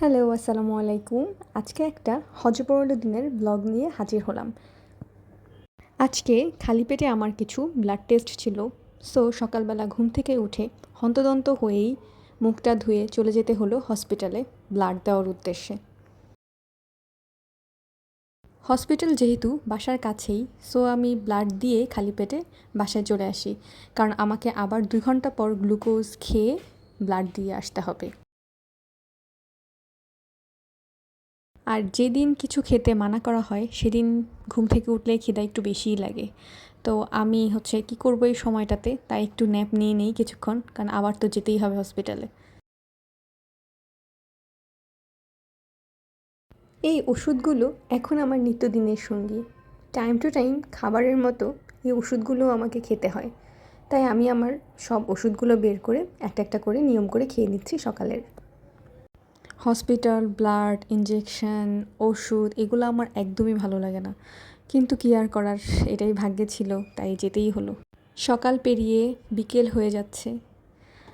Hello, আসসালামু আলাইকুম। আজকে একটা হজপরল দিনের ব্লগ নিয়ে হাজির হলাম। আজকে খালি পেটে আমার কিছু ব্লাড টেস্ট ছিল। সো সকালবেলা ঘুম থেকে উঠে হন্তদন্ত হয়েই মুখটা ধুয়ে চলে যেতে হলো হসপিটালে ব্লাড দেওয়ার উদ্দেশ্যে। হসপিটাল যেহেতু বাসার কাছেই সো আমি ব্লাড দিয়ে খালি পেটে বাসায় চলে আসি। কারণ আমাকে আবার দুই ঘণ্টা পর গ্লুকোজ খেয়ে ব্লাড দিয়ে আসতে হবে। আর যেদিন কিছু খেতে মানা করা হয়, সেদিন ঘুম থেকে উঠলে খিদা একটু বেশিই লাগে। তো আমি হচ্ছে কি করব এই সময়টাতে? তাই একটু ন্যাপ নিয়ে নেই কিছুক্ষণ, কারণ আবার তো যেতেই হবে হসপিটালে এই ওষুধগুলো এখন আমার নিত্যদিনের সঙ্গী। টাইম টু টাইম খাবারের মতো এই ওষুধগুলো আমাকে খেতে হয়। তাই আমি আমার সব ওষুধগুলো বের করে একটা একটা করে নিয়ম করে খেয়ে নিচ্ছি সকালের। হসপিটাল, ব্লাড ইঞ্জেকশন ওষুধ, এগুলো আমার একদমই ভালো লাগে না। কিন্তু কী আর করার, এটাই ভাগ্যে ছিল, তাই যেতেই হলো। সকাল পেরিয়ে বিকেল হয়ে যাচ্ছে।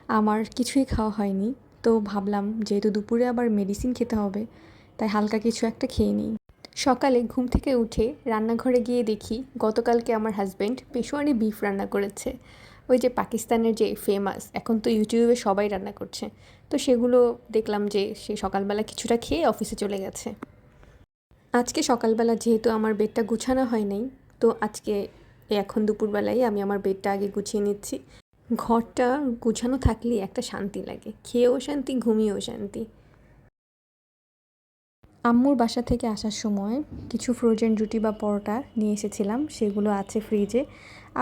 আমার কিছুই খাওয়া হয়নি, তো ভাবলাম যেহেতু দুপুরে আবার মেডিসিন খেতে হবে, তাই হালকা কিছু একটা খেয়ে নিই। সকালে ঘুম থেকে উঠে রান্নাঘরে গিয়ে দেখি, গতকালকে আমার হাজব্যান্ড পেশোয়ারি বিফ রান্না করেছে। ওই যে পাকিস্তানের যে ফেমাস এখন তো ইউটিউবে সবাই রান্না করছে। তো সেগুলো দেখলাম যে সে সকালবেলা কিছুটা খেয়ে অফিসে চলে গেছে। আজকে সকালবেলা যেহেতু আমার বেডটা গুছানো হয় নাই, তো আজকে এখন দুপুরবেলায় আমি আমার বেডটা আগে গুছিয়ে নিচ্ছি। ঘরটা গুছানো থাকলেই একটা শান্তি লাগে। খেয়েও শান্তি, ঘুমিয়েও শান্তি। আম্মুর বাসা থেকে আসার সময় কিছু ফ্রোজেন রুটি বা পরোটা নিয়ে এসেছিলাম। সেগুলো আছে ফ্রিজে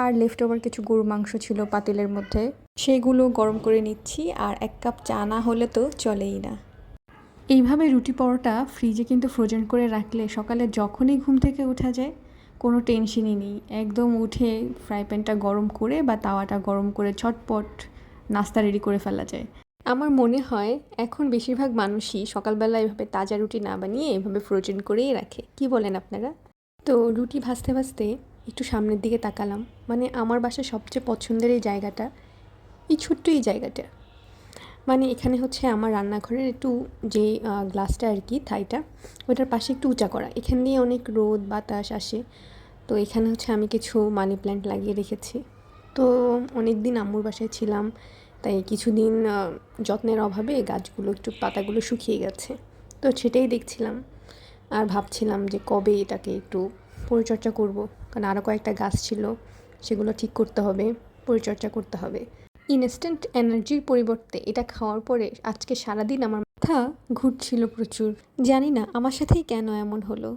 আর লেফট ওভার কিছু গরু মাংস ছিল পাতিলের মধ্যে। সেগুলো গরম করে নিচ্ছি। আর এক কাপ চা না হলে তো চলেই না। এইভাবে রুটি পরোটা ফ্রিজে কিন্তু ফ্রোজেন করে রাখলে সকালে যখনই ঘুম থেকে ওঠা যায়, কোনো টেনশনই নেই। একদম উঠে ফ্রাই প্যানটা গরম করে বা তাওয়াটা গরম করে ছটপট নাস্তা রেডি করে ফেলা যায়। আমার মনে হয় এখন বেশিরভাগ মানুষই সকালবেলা এভাবে তাজা রুটি না বানিয়ে এভাবে ফ্রোজেন করেই রাখে। কি বলেন আপনারা? তো রুটি ভাজতে ভাজতে একটু সামনের দিকে তাকালাম। মানে আমার বাসার সবচেয়ে পছন্দের এই জায়গাটা, এই ছোট্ট এই জায়গাটা। মানে এখানে হচ্ছে আমার রান্নাঘরের একটু যে গ্লাসটা আর কি, থাইটা, ওটার পাশে একটু উঁচা করা। এখান দিয়ে অনেক রোদ, বাতাস আসে। তো এখানে হচ্ছে আমি কিছু মানি প্ল্যান্ট লাগিয়ে রেখেছি। তো অনেক দিন আম্মুর বাসায় ছিলাম। তাই কিছুদিন যত্নের অভাবে গাছগুলো একটু পাতাগুলো শুকিয়ে গেছে। তো সেটাই দেখছিলাম। আর ভাবছিলাম যে কবে এটাকে একটু পরিচর্যা করব। কারণ আরও কয়েকটা গাছ ছিল, সেগুলো ঠিক করতে হবে, পরিচর্যা করতে হবে। ইনস্ট্যান্ট এনার্জির পরিবর্তে এটা খাওয়ার পরে আজকে সারাদিন আমার মাথা ঘুরছিল প্রচুর। জানি না, আমার সাথেই কেন এমন হলো।